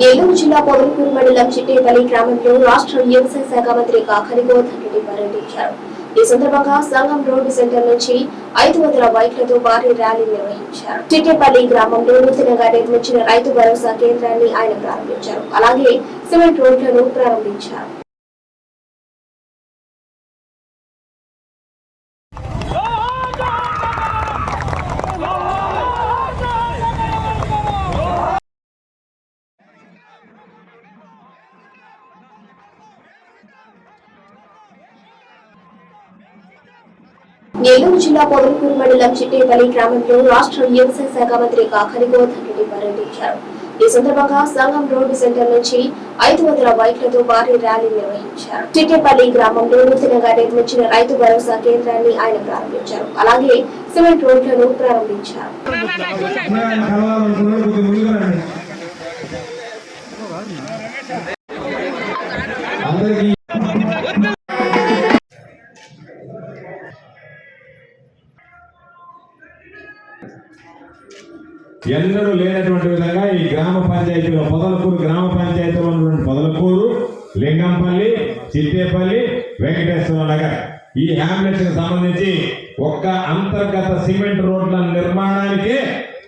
నెల్లూరు జిల్లా పొదలకూరు మండలం చిట్టేపల్లి గ్రామంలో రాష్ట్ర వ్యవసాయ శాఖ మంత్రి కాకరి గోవర్ధన్ రెడ్డి పర్యటించారు ఈ సందర్భంగా సంఘం రోడ్డు సెంటర్ నుంచి ఐదు వందల బైక్లతో భారీ ర్యాలీ నిర్వహించారు. చిట్టేపల్లి గ్రామంలో నూతనంగా నిర్మించిన రైతు భరోసా కేంద్రాన్ని ఆయన ప్రారంభించారు. అలాగే సిమెంట్ రోడ్లను ప్రారంభించారు. నెల్లూరు జిల్లా పొదలకూరు మండలం చిట్టేపల్లి గ్రామంలో రాష్ట్ర వ్యవసాయ శాఖ మంత్రి కాకరి గోవర్ధన్ రెడ్డి పర్యటించారు ఈ సందర్భంగా సంఘం రోడ్డు సెంటర్ నుంచి ఐదు వందల బైక్లతో భారీ ర్యాలీ నిర్వహించారు. చిట్టేపల్లి గ్రామంలో నూతనంగా నిర్మించిన రైతు భరోసా కేంద్రాన్ని ఆయన ప్రారంభించారు. అలాగే సిమెంట్ రోడ్లను ప్రారంభించారు. అందరికీ ఎన్నడూ లేనటువంటి విధంగా ఈ గ్రామ పంచాయతీలో పొదలకూరు గ్రామ పంచాయతీలో ఉన్నటువంటి పొదలకూరు లింగంపల్లి చిట్టేపల్లి వెంకటేశ్వర నగర్. ఈ హ్యామ్లెట్స్కి సంబంధించి ఒక్క అంతర్గత సిమెంట్ రోడ్ల నిర్మాణానికి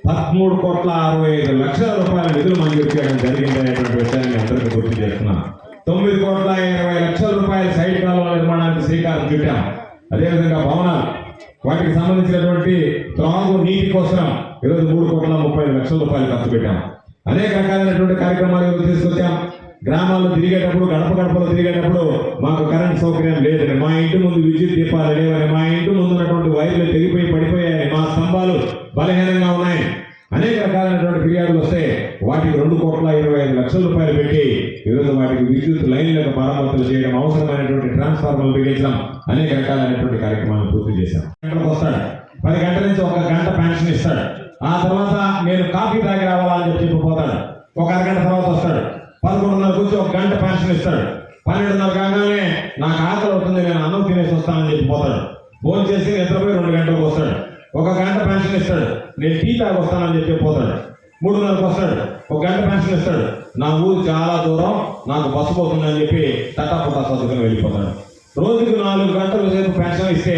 పదమూడు కోట్ల అరవై ఐదు లక్షల రూపాయల నిధులు మంజూరు చేయడం జరిగింది అనేటువంటి విషయాన్ని అందరికీ గుర్తు చేస్తున్నాను తొమ్మిది కోట్ల ఇరవై లక్షల రూపాయల సైడ్ కాలువ నిర్మాణానికి శ్రీకారం చుట్టాం. అదేవిధంగా భవనాలు. వాటికి సంబంధించినటువంటి త్రాగు నీటి కోసం ఈరోజు మూడు కోట్ల ముప్పై లక్షల రూపాయలు ఖర్చు పెట్టాం. అనేక రకాలైనటువంటి కార్యక్రమాలు ఈరోజు తీసుకొచ్చాం. గ్రామాల్లో తిరిగేటప్పుడు గడప గడపలో తిరిగేటప్పుడు మాకు కరెంట్ సౌకర్యం లేదని మా ఇంటి ముందు విద్యుత్ దీపాలు లేవని మా ఇంటి ముందు ఉన్నటువంటి వైర్లు తెగిపోయి పడిపోయాయని మా స్తంభాలు బలహీనంగా ఉన్నాయి. అనేక రకాలైనటువంటి ఫిర్యాదులు వస్తే వాటికి రెండు కోట్ల ఇరవై ఐదు లక్షల రూపాయలు పెట్టి ఈరోజు వాటికి విద్యుత్ లైన్లకు మరమ్మతులు చేయడం అవసరమైనటువంటి ట్రాన్స్ఫార్మర్లు బిగించడం అనేక రకాలైనటువంటి కార్యక్రమాలను పూర్తి చేశాం. గంటలకు వస్తాడు. పది గంటల నుంచి ఒక గంట పెన్షన్ ఇస్తాడు. ఆ తర్వాత నేను కాఫీ తాగి రావాలని చెప్పి పోతాడు ఒక అరగంట తర్వాత వస్తాడు. పదకొండున్నర వచ్చి ఒక గంట పెన్షన్ ఇస్తాడు. పన్నెండున్నర కాగానే నాకు ఆకలి అవుతుంది నేను అన్నం తినేసి వస్తానని చెప్పి పోతాడు. ఫోన్ చేసి నిద్రపోయి రెండు గంటలకు వస్తాడు. ఒక గంట పెన్షన్ ఇస్తాడు. నేను టీ తాగి వస్తానని చెప్పి పోతాడు. మూడున్నరకు వస్తాడు. ఒక గంట పెన్షన్ ఇస్తాడు. నా ఊరు చాలా దూరం నాకు బస్సు పోతుందని చెప్పి తట్టపుట్ట సర్దుకుని వెళ్ళిపోతాడు. రోజుకి నాలుగు గంటల సేపు పెన్షన్ ఇస్తే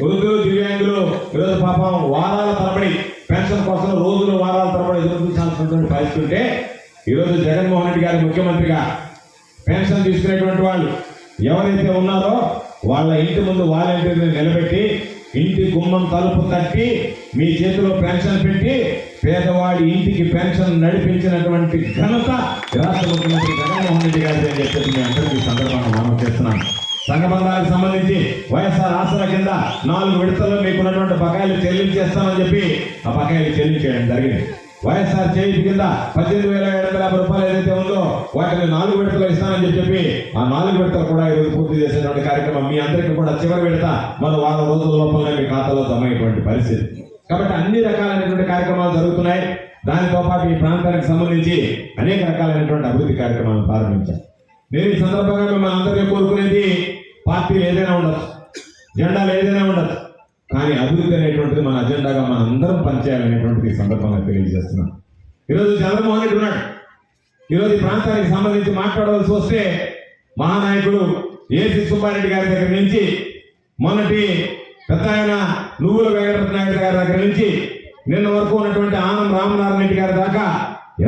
వృద్ధులు దివ్యాంగులు ఈరోజు పాపం వారాల తరబడి పెన్షన్ కోసం రోజులు వారాల తరబడి ఎదురు చూసాల్సినటువంటి పరిస్థితి ఉంటే ఈరోజు జగన్మోహన్ రెడ్డి గారి ముఖ్యమంత్రిగా పెన్షన్ తీసుకునేటువంటి వాళ్ళు ఎవరైతే ఉన్నారో వాళ్ళ ఇంటి ముందు వాలంటీర్ని నిలబెట్టి ఇంటి గుమ్మం తలుపు తట్టి మీ చేతిలో పెన్షన్ పెట్టి పేదవాడి ఇంటికి పెన్షన్ నడిపించినటువంటి ఘనత రాష్ట్ర ముఖ్యమంత్రి జగన్మోహన్ రెడ్డి గారి అని చెప్పేసి మీ అందరికీ ఈ సందర్భంగా మనం చేస్తున్నాం సంఘబంధాలకు సంబంధించి వైఎస్ఆర్ ఆసరా కింద నాలుగు విడతల్లో మీకున్నటువంటి బకాయిలు చెల్లించేస్తామని చెప్పి ఆ బకాయిలు చెల్లించేయడం జరిగింది. వైఎస్ఆర్ చేయి కింద పద్దెనిమిది వేల ఏడు వందల యాభై రూపాయలు ఏదైతే ఉందో వాటిని నాలుగు విడతలు ఇస్తానని చెప్పి ఆ నాలుగు విడతలు కూడా ఈరోజు పూర్తి చేసేటువంటి కార్యక్రమం మీ అందరికీ కూడా చివరి విడత మన వారం రోజుల లోపలనే మీ ఖాతాలో జమ అయ్యేటువంటి పరిస్థితి. కాబట్టి అన్ని రకాలైనటువంటి కార్యక్రమాలు జరుగుతున్నాయి. దానితో పాటు ఈ ప్రాంతానికి సంబంధించి అనేక రకాలైనటువంటి అభివృద్ధి కార్యక్రమాలను ప్రారంభించాం నేను ఈ సందర్భంగా మిమ్మల్ని అందరినీ కోరుకునేది పార్టీలు ఏదైనా ఉండొచ్చు. జెండాలు ఏదైనా ఉండొచ్చు. కానీ అభివృద్ధి అనేటువంటిది మన అజెండాగా మన అందరం పనిచేయాలనేటువంటిది ఈ సందర్భంగా తెలియజేస్తున్నాం. ఈరోజు చంద్రమోహన్ రెడ్డి ఉన్నాడు. ఈరోజు ఈ ప్రాంతానికి సంబంధించి మాట్లాడవలసి వస్తే మహానాయకుడు ఏసి సుబ్బారెడ్డి గారి దగ్గర నుంచి మొన్నటి పెద్ద ఆయన నువ్వుల వెంకటరత్న నాయుడు గారి దగ్గర నుంచి నిన్న వరకు ఉన్నటువంటి ఆనం రామనారాయణ రెడ్డి గారి దాకా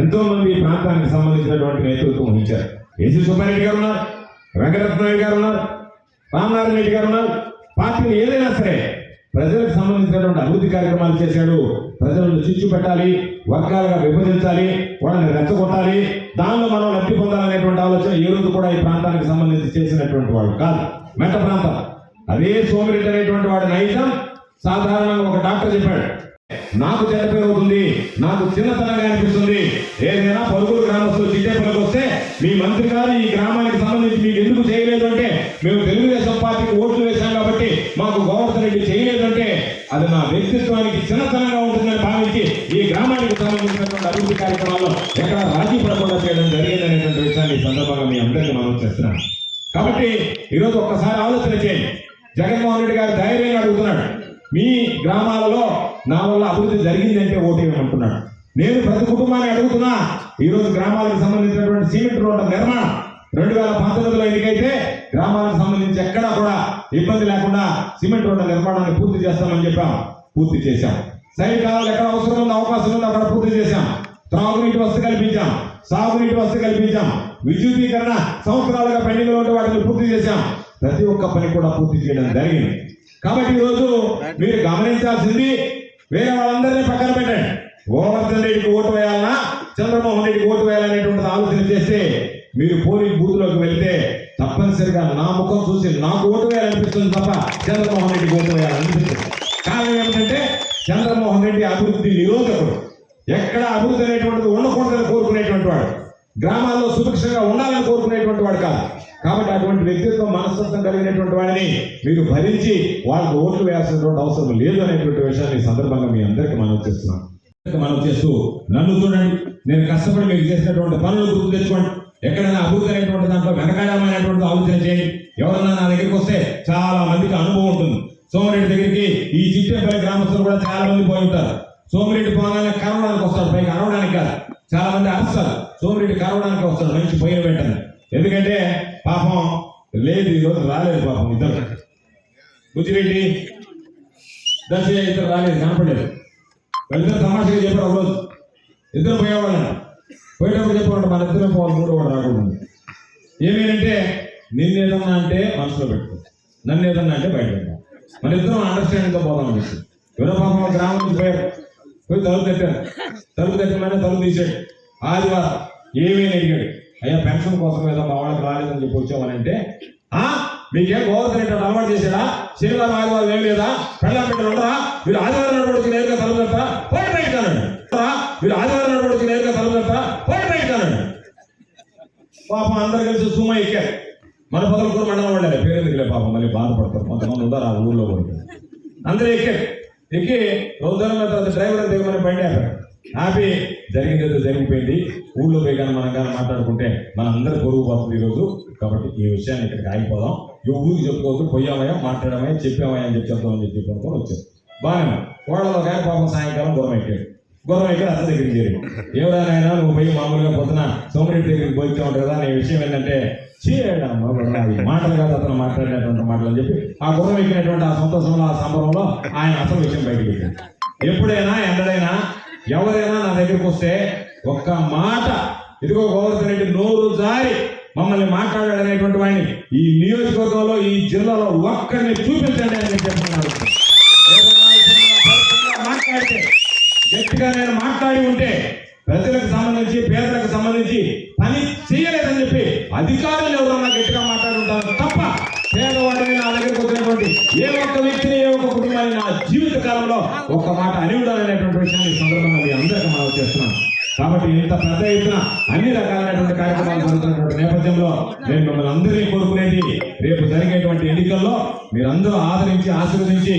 ఎంతో మంది ఈ ప్రాంతానికి సంబంధించినటువంటి నేతృత్వం వహించారు. ఏసీ సుబ్బారెడ్డి గారు ఉన్నారు వెంకటరత్నాయుడు గారు ఉన్నారు రామనారాయణ రెడ్డి గారు ఉన్నారు. పార్టీని ఏదైనా సరే ప్రజలకు సంబంధించినటువంటి అభివృద్ధి కార్యక్రమాలు చేశాడు. ప్రజలను చిచ్చు పెట్టాలి వర్గాలుగా విభజించాలి వాళ్ళని రెచ్చగొట్టాలి. దానిలో మనం లబ్ధి పొందాలనేటువంటి ఆలోచన ఏ రోజు కూడా ఈ ప్రాంతానికి సంబంధించి చేసినటువంటి వాడు కాదు. మెట్ట ప్రాంతం. అదే సోమిరెడ్డి అనేటువంటి వాడి నైజం. సాధారణంగా ఒక డాక్టర్ చెప్పాడు నాకు చెడ్డ పేరు అవుతుంది నాకు చిన్నతనంగా అనిపిస్తుంది. ఏదైనా పలువురు గ్రామస్తులు చిట్టేపల్లికి వస్తే మీ మంత్రి గారు ఈ గ్రామానికి సంబంధించి మీకు ఎందుకు చేయలేదు అంటే మేము తెలుగుదేశం పార్టీకి ఓట్లు వేశాం కాబట్టి మాకు గోవర్ధన్ రెడ్డి చేయలేదంటే అది నా వ్యక్తిత్వానికి చిన్నతనంగా ఉంటుందని భావించి ఈ గ్రామానికి సంబంధించినటువంటి అభివృద్ధి కార్యక్రమాల్లో ఎక్కడ రాజీ పడకుండా చేయడం జరిగిందనేటువంటి విషయాన్ని సందర్భంగా మీ అందరికీ మనం చేస్తున్నాం. కాబట్టి ఈరోజు ఒక్కసారి ఆలోచన చేయండి. జగన్మోహన్ రెడ్డి గారు ధైర్యంగా అడుగుతున్నాడు మీ గ్రామాలలో నా వల్ల అభివృద్ధి జరిగిందంటే ఓటేయమంటున్నాడు నేను ప్రతి కుటుంబాన్ని అడుగుతున్నా ఈ రోజు గ్రామాలకు సంబంధించినటువంటి సిమెంట్ రోడ్ల నిర్మాణం రెండు వేల పంతొమ్మిదిలో ఎన్నికైతే గ్రామాలకు సంబంధించి ఎక్కడా కూడా ఇబ్బంది లేకుండా సిమెంట్ రోడ్ల నిర్మాణాన్ని పూర్తి చేస్తామని చెప్పాం. పూర్తి చేశాం. సైడ్ ఎక్కడ అవసరం ఉందో అవకాశం ఉందో అక్కడ పూర్తి చేశాం. త్రాగునీటి వసతి కల్పించాం. సాగునీటి వసతి కల్పించాం. విద్యుదీకరణ సంవత్సరాలుగా పెండింగ్లో వాటిని పూర్తి చేశాం. ప్రతి ఒక్క పని కూడా పూర్తి చేయడం జరిగింది. కాబట్టి ఈరోజు మీరు గమనించాల్సింది వేరే వాళ్ళందరినీ పక్కన పెట్టండి. గోవర్ధన్ రెడ్డికి ఓటు వేయాలన్నా చంద్రమోహన్ రెడ్డికి ఓటు వేయాలనేటువంటి ఆలోచన చేస్తే మీరు పోలింగ్ బూత్లోకి వెళ్తే తప్పనిసరిగా నా ముఖం చూసి నాకు ఓటు వేయాలనిపిస్తుంది తప్ప చంద్రమోహన్ రెడ్డికి ఓటు వేయాలనిపిస్తుంది. కారణం ఏమిటంటే చంద్రమోహన్ రెడ్డి అభివృద్ధి నిరోధకుడు. ఎక్కడ అభివృద్ధి అనేటువంటిది ఉండకూడదని కోరుకునేటువంటి వాడు. గ్రామాల్లో సుభిక్షంగా ఉండాలని కోరుకునేటువంటి వాడు కాదు. కాబట్టి అటువంటి వ్యక్తిత్వం మనస్తత్వం కలిగినటువంటి వాడిని మీరు భరించి వాళ్ళకు ఓట్లు వేయాల్సినటువంటి అవసరం లేదు అనేటువంటి విషయాన్ని ఈ సందర్భంగా మీ అందరికీ మనం చేస్తున్నాం మనం చేస్తూ నన్ను చూడండి. నేను కష్టపడి మీకు చేసినటువంటి పనులు గుర్తు తెచ్చుకోండి. ఎక్కడైనా అభివృద్ధి అనేటువంటి దాంట్లో వెనకాడమైనటువంటి ఆలోచన చేయి. ఎవరన్నా నా దగ్గరికి వస్తే చాలా మందికి అనుభవం ఉంటుంది. సోమిరెడ్డి దగ్గరికి ఈ చిట్టేపల్లి గ్రామస్తులు కూడా చాలా మంది పోయి ఉంటారు. సోమిరెడ్డి పోగానే కరవడానికి వస్తాడు పైకి అరవడానికి కాదు. చాలా మంది అరుస్తారు. సోమిరెడ్డి కరవడానికి వస్తాడు మంచి పోయిన వెంటనే. ఎందుకంటే పాపం లేదు ఈరోజు రాలేదు పాపం ఇద్దరు. బుజ్జిరెడ్డి దర్శ ఇద్దరు రాలేదు కనపడలేదు. వాళ్ళిద్దరు తమాషగా చెప్పారు ఒకరోజు. ఇద్దరు పోయేవాళ్ళని. పోయినప్పుడు చెప్పాడు మన ఇద్దరు పోవాలి మూడో వాడు రాకూడదు. ఏమేనంటే నిన్ను ఏదన్నా అంటే మనసులో పెట్టుకో. నన్ను ఏదన్నా అంటే బయట మన ఇద్దరం అండర్స్టాండింగ్తో పోదాం అనేసి. ఎవరో గ్రామం నుంచి పోయారు. పోయి తలుపు తట్టారు. తలుపు తట్టమని తలుపు తీసాడు ఆదివారం ఏమేమి అడిగాడు? అయ్యా పెన్షన్ కోసం ఏదో మా వాళ్ళకి రాలేదని చెప్పి వచ్చామని అంటే ఆ మీకేం గోవర్ధన్ రెడ్డి అలవాటు చేశాడా? శనివారం ఆదివారం ఏం లేదా? పెళ్ళ బిడ్డలు ఉండరా? మీరు ఆదివారం నాడు వచ్చి నేరుగా తలుపు తట్టా పోయి బయట కానండి మీరు ఆదివారం నాడు వచ్చి నేరుగా తలుపు తట్టా పోయి బయట పాపం అందరు కలిసి సుమ ఎక్కారు. మన పదకొండు మండలం వాళ్ళే పేరు ఎందుకులే పాపం? మళ్ళీ బాధపడతారు. కొంతమంది ఉన్నారు ఆ ఊర్లో పోయి అందరూ ఎక్కారు. ఎక్కి రోజున తర్వాత డ్రైవర్ దిగమని బండి ఆపారు. ఆపి జరిగింది జరిగిపోయింది. ఊళ్ళో పోయి కానీ మనం కానీ మాట్లాడుకుంటే మన పొరుగు పోతుంది ఈరోజు. కాబట్టి ఈ విషయాన్ని ఇక్కడికి ఆగిపోదాం. ఈ ఊరికి చెప్పుకోవద్దు. పోయామయ్యా మాట్లాడమయ్యా చెప్పామయ్యా అని చెప్పి చెప్తామని చెప్పి చెప్పుకొని వచ్చారు. బాగా వాళ్ళలో కానీ పాపం సాయంకాలం దూరం ఎక్కాడు గుర్రం ఇక్కడ అత్త దగ్గరికి చేరి. ఎవరైనా నువ్వు పోయి మామూలుగా పొద్దున సోమరెడ్డి దగ్గరికి పోయితే ఉంటావు కదా నీ విషయం ఏంటంటే చేయడమ్మా మాటలు కాదు అతను మాట్లాడినటువంటి మాటలు అని చెప్పి ఆ గుర్రం ఎక్కినటువంటి ఆ సంతోషంలో ఆ సంబరంలో ఆయన అసలు విషయం బయటకు పెట్టాడు. ఎప్పుడైనా ఎండడైనా ఎవరైనా నా దగ్గరికి వస్తే ఒక్క మాట ఇదిగో గోవర్ధన్ రెడ్డి నోరు జారి మమ్మల్ని మాట్లాడాడనేటువంటి వాడిని ఈ నియోజకవర్గంలో ఈ జిల్లాలో ఒక్కరిని చూపించండి అని చెప్తున్నారు గట్టిగా నేను మాట్లాడి ఉంటే ప్రజలకు సంబంధించి పేదలకు సంబంధించి పని చేయలేదని చెప్పి అధికారులు ఎవరన్నా గట్టిగా మాట్లాడుంటారు తప్ప పేదవాడిని నా దగ్గరకు వచ్చినటువంటి ఏ ఒక్క వ్యక్తిని ఏ ఒక్క కుటుంబాన్ని నా జీవిత కాలంలో ఒక్క మాట అని ఉండాలనేటువంటి విషయాన్ని సందర్భంగా మీ అందరికీ మనం చేస్తున్నాను కాబట్టి ఇంత పెద్ద ఎత్తున అన్ని రకాలైనటువంటి కార్యక్రమాలు జరుగుతున్నటువంటి నేపథ్యంలో నేను మిమ్మల్ని అందరినీ కోరుకునేది రేపు జరిగేటువంటి ఎన్నికల్లో మీరందరూ ఆదరించి ఆశీర్వదించి